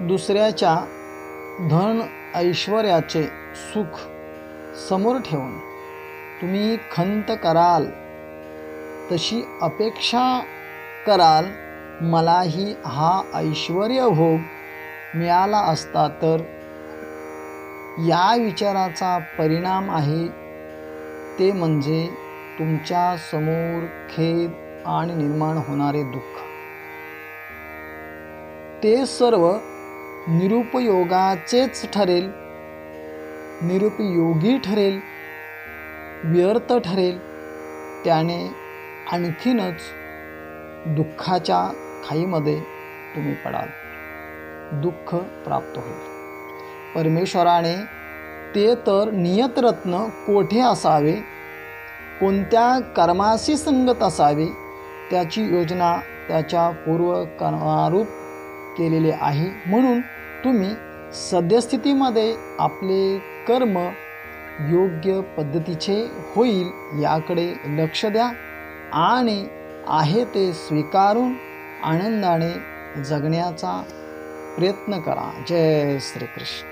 दुसऱ्याच्या धन ऐश्वर्याचे सुख समोर ठेवून तुम्ही खंत कराल तशी अपेक्षा कराल मलाही हा ऐश्वर्य भोग मिळाला असता तर या विचाराचा परिणाम आहे. ते म्हणजे तुमच्यासमोर खेद आणि निर्माण होणारे दुःख. ते सर्व निरुपयोगाचेच ठरेल. निरुपयोगी ठरेल. व्यर्थ ठरेल. त्याने आणखीनच दुःखाच्या खाईमध्ये तुम्ही पडाल. दुःख प्राप्त होईल. परमेश्वराने ते तर नियतरत्न कोठे असावे? कोणत्या कर्माशी संगत असावे? त्याची योजना त्याच्या पूर्वकर्मारूप केलेले आहे. म्हणून तुम्ही सद्यस्थितीमध्ये आपले कर्म योग्य पद्धतीचे होईल याकडे लक्ष द्या आणि आहे ते स्वीकारून आनंदाने जगण्याचा प्रयत्न करा. जय श्रीकृष्ण.